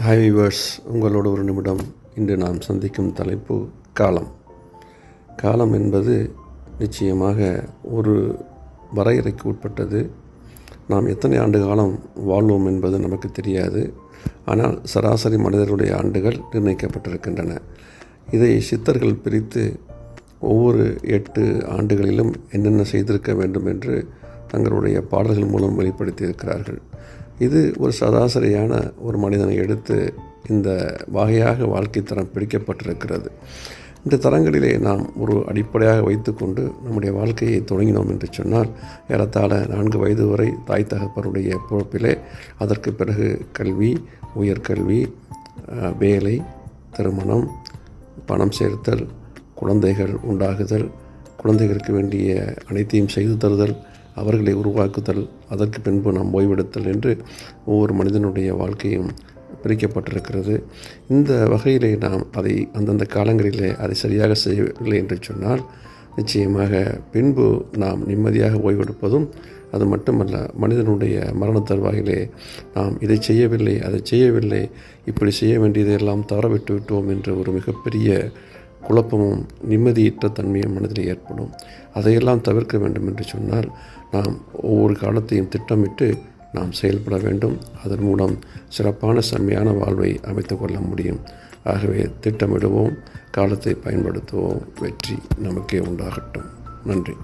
Hi viewers உங்களோட ஒரு நிமிடம் இன்று நாம் சந்திக்கும் தலைப்பு காலம். காலம் என்பது நிச்சயமாக ஒரு வரையறைக்கு உட்பட்டது. நாம் எத்தனை ஆண்டு காலம் வாழ்வோம் என்பது நமக்கு தெரியாது. ஆனால் சராசரி மனிதர்களுடைய ஆண்டுகள் நிர்ணயிக்கப்பட்டிருக்கின்றன. இதை சித்தர்கள் பிரித்து ஒவ்வொரு எட்டு ஆண்டுகளிலும் என்னென்ன செய்திருக்க வேண்டும் என்று தங்களுடைய பாடல்கள் மூலம் வெளிப்படுத்தியிருக்கிறார்கள். இது ஒரு சராசரியான ஒரு மனிதனை எடுத்து இந்த வகையாக வாழ்க்கை தரம் பிடிக்கப்பட்டிருக்கிறது. இந்த தரங்களிலே நாம் ஒரு அடிப்படையாக வைத்துக்கொண்டு நம்முடைய வாழ்க்கையை தொடங்கினோம் என்று சொன்னால் ஏறத்தாழ நான்கு வயது வரை தாய் தகப்பருடைய பொறுப்பிலே அதற்கு பிறகு கல்வி உயர்கல்வி வேலை திருமணம் பணம் சேர்த்தல் குழந்தைகள் உண்டாகுதல் குழந்தைகளுக்கு வேண்டிய அனைத்தையும் செய்து தருதல் அவர்களை உருவாக்குதல் அதற்கு பின்பு நாம் ஓய்வெடுத்தல் என்று ஒவ்வொரு மனிதனுடைய வாழ்க்கையும் பிரிக்கப்பட்டிருக்கிறது. இந்த வகையிலே நாம் அதை அந்தந்த காலங்களிலே அதை சரியாக செய்யவில்லை என்று சொன்னால் நிச்சயமாக பின்பு நாம் நிம்மதியாக ஓய்வெடுப்பதும் அது மட்டுமல்ல மனிதனுடைய மரண தருவாயிலே நாம் இதை செய்யவில்லை அதை செய்யவில்லை இப்படி செய்ய வேண்டியதையெல்லாம் தவறவிட்டு விட்டோம் என்ற ஒரு மிகப்பெரிய குழப்பமும் நிம்மதியற்ற தன்மையும் மனதில் ஏற்படும். அதையெல்லாம் தவிர்க்க வேண்டும் என்று சொன்னால் நாம் ஒவ்வொரு காலத்தையும் திட்டமிட்டு நாம் செயல்பட வேண்டும். அதன் மூலம் சிறப்பான செம்மையான வாழ்வை அமைத்து கொள்ள முடியும். ஆகவே திட்டமிடுவோம் காலத்தை பயன்படுத்துவோம். வெற்றி நமக்கே உண்டாகட்டும். நன்றி.